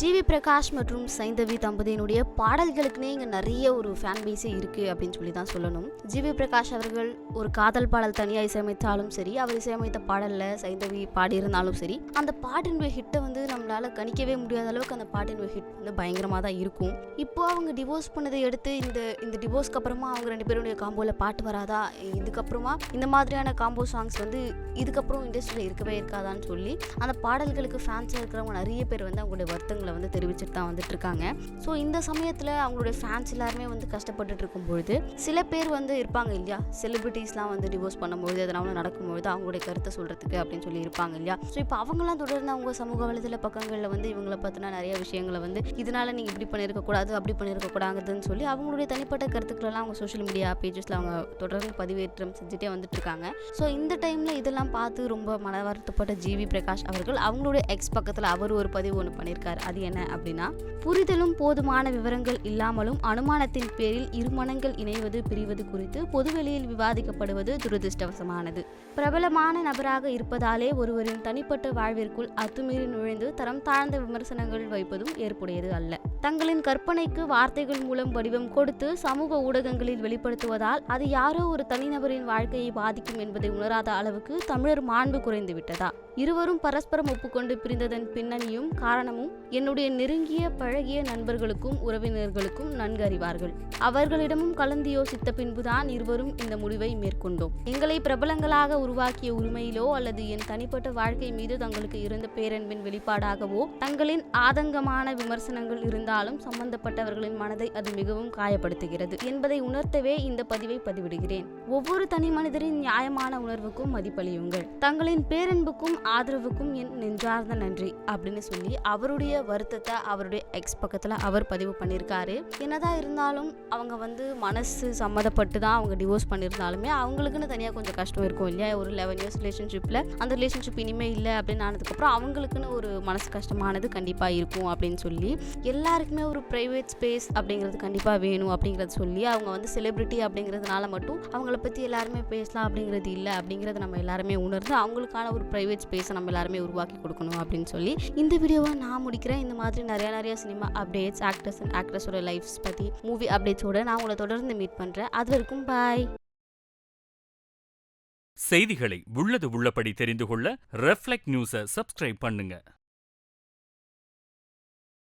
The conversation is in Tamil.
ஜிவி பிரகாஷ் மற்றும் சைந்தவி தம்பதியினுடைய பாடல்களுக்குனே இங்கே நிறைய ஒரு ஃபேன் பேஸே இருக்குது அப்படின்னு சொல்லி தான் சொல்லணும். ஜிவி பிரகாஷ் அவர்கள் ஒரு காதல் பாடல் தனியாக இசையமைத்தாலும் சரி அவர் இசையமைத்த பாடலில் சைந்தவி பாடியிருந்தாலும் சரி அந்த பாட்டினுடைய ஹிட்டை வந்து நம்மளால் கணிக்கவே முடியாத அளவுக்கு அந்த பாட்டினுடைய ஹிட் வந்து பயங்கரமாக தான் இருக்கும். இப்போ அவங்க டிவோர்ஸ் பண்ணதை எடுத்து இந்த இந்த டிவோர்ஸ்க்கு அப்புறமா அவங்க ரெண்டு பேருடைய காம்போவில் பாட்டு வராதா? இதுக்கப்புறமா இந்த மாதிரியான காம்போ சாங்ஸ் வந்து இதுக்கப்புறம் இண்டஸ்ட்ரியில் இருக்கவே இருக்காதான்னு சொல்லி அந்த பாடல்களுக்கு ஃபேன்ஸாக இருக்கிறவங்க நிறைய பேர் வந்து அவங்களுடைய வருத்தங்களை வந்து தெரிவிச்சுட்டு தான் வந்துட்டு இருக்காங்க. ஸோ இந்த சமயத்தில் அவங்களுடைய ஃபேன்ஸ் எல்லாருமே வந்து கஷ்டப்பட்டுட்டு இருக்கும்பொழுது சில பேர் வந்து இருப்பாங்க இல்லையா? செலிபிரிட்டிஸ்லாம் வந்து டிவோர்ஸ் பண்ணும்போது அதனால நடக்கும்பொழுது அவங்களுடைய கருத்தை சொல்கிறதுக்கு அப்படின்னு சொல்லி இருப்பாங்க இல்லையா? ஸோ இப்போ அவங்களாம் தொடர்ந்து அவங்க சமூக வலைதள பக்கங்களில் வந்து இவங்களை பார்த்தினா நிறைய விஷயங்களை வந்து இதனால நீங்கள் இப்படி பண்ணியிருக்கக்கூடாது அப்படி பண்ணியிருக்கக்கூடாதுன்னு சொல்லி அவங்களுடைய தனிப்பட்ட கருத்துக்களெல்லாம் அவங்க சோஷியல் மீடியா பேஜஸில் அவங்க தொடர்ந்து பதிவேற்றம் செஞ்சுட்டே வந்துட்டு இருக்காங்க. ஸோ இந்த டைமில் இதெல்லாம் பார்த்து ரொம்ப மன வருத்தப்பட்ட ஜிவி பிரகாஷ் அவர்கள் அவங்களுடைய எக்ஸ் பக்கத்தில் அவர் ஒரு பதிவு ஒன்று பண்ணியிருக்காரு அது என்ன அப்படின்னா புரிதலும் போதுமான விவரங்கள் இல்லாமலும் அனுமானத்தின் பேரில் இருமனங்கள் இணைவது பிரிவது குறித்து பொதுவெளியில் விவாதிக்கப்படுவது துரதிருஷ்டவசமானது. பிரபலமான நபராக இருப்பதாலே ஒருவரின் தனிப்பட்ட வாழ்விற்குள் அத்துமீறி நுழைந்து தரம் தாழ்ந்த விமர்சனங்கள் வைப்பதும் ஏற்புடையது அல்ல. தங்களின் கற்பனைக்கு வார்த்தைகள் மூலம் வடிவம் கொடுத்து சமூக ஊடகங்களில் வெளிப்படுத்துவதால் அது யாரோ ஒரு தனிநபரின் வாழ்க்கையை பாதிக்கும் என்பதை உணராத அளவுக்கு தமிழர் மாண்பு குறைந்து விட்டதா? இருவரும் பரஸ்பரம் ஒப்புக்கொண்டு பிரிந்ததன் பின்னணியும் காரணமும் என்னுடைய நெருங்கிய பழகிய நண்பர்களுக்கும் உறவினர்களுக்கும் நன்கு அறிவார்கள். அவர்களிடமும் கலந்து யோசித்த பின்புதான் இருவரும் இந்த முடிவை மேற்கொண்டோம். எங்களை பிரபலங்களாக உருவாக்கிய உரிமையிலோ அல்லது என் தனிப்பட்ட வாழ்க்கை மீது தங்களுக்கு இருந்த பேரன்பின் வெளிப்பாடாகவோ தங்களின் ஆதங்கமான விமர்சனங்கள் இருந்தாலும் சம்பந்தப்பட்டவர்களின் மனதை அது மிகவும் காயப்படுத்துகிறது என்பதை உணர்த்தவே இந்த பதிவை பதிவிடுகிறேன். ஒவ்வொரு தனி மனிதரின் நியாயமான உணர்வுக்கும் மதிப்பளியுங்கள். தங்களின் பேரன்புக்கும் ஆதரவுக்கும் என் நெஞ்சார்ந்த நன்றி அப்படின்னு சொல்லி அவருடைய வருத்தத்தை அவருடைய எக்ஸ் பக்கத்தில் அவர் பதிவு பண்ணியிருக்காரு என்னதான் இருந்தாலும் அவங்க வந்து மனசு சம்மதப்பட்டு தான் அவங்க டிவோர்ஸ் பண்ணியிருந்தாலுமே அவங்களுக்குன்னு தனியாக கொஞ்சம் கஷ்டம் இருக்கும் இல்லையா? ஒரு லெவன் இயர்ஸ் ரிலேஷன்ஷிப்பில் அந்த ரிலேஷன்ஷிப் இனிமே இல்லை அப்படின்னு ஆனதுக்கப்புறம் அவங்களுக்குன்னு ஒரு மனசு கஷ்டமானது கண்டிப்பாக இருக்கும் அப்படின்னு சொல்லி எல்லாருக்குமே ஒரு ப்ரைவேட் ஸ்பேஸ் அப்படிங்கிறது கண்டிப்பாக வேணும் அப்படிங்கிறத சொல்லி அவங்க வந்து செலிப்ரிட்டி அப்படிங்கிறதுனால மட்டும் அவங்கள பற்றி எல்லாருமே பேசலாம் அப்படிங்கிறது இல்லை அப்படிங்கிறத நம்ம எல்லாருமே உணர்ந்து அவங்களுக்கான ஒரு ப்ரைவேட் ஸ்பேஸை நம்ம எல்லாருமே உருவாக்கி கொடுக்கணும் அப்படின்னு சொல்லி இந்த வீடியோவை நான் முடிக்கிறேன். இந்த மாதிரி நிறைய நிறைய சினிமா அப்டேட்ஸ் ஆக்டர்ஸ் அண்ட் ஆக்ட்ரஸோட லைஃப்ஸ் பற்றி மூவி அப்டேட்ஸோட நான் உங்களை தொடர்ந்து மீட் பண்ணுறேன் அது வரைக்கும் பாய் செய்திகளை உள்ளது உள்ளபடி தெரிந்து கொள்ள ரெஃப்ளெக்ட் நியூஸை சப்ஸ்கிரைப் பண்ணுங்க.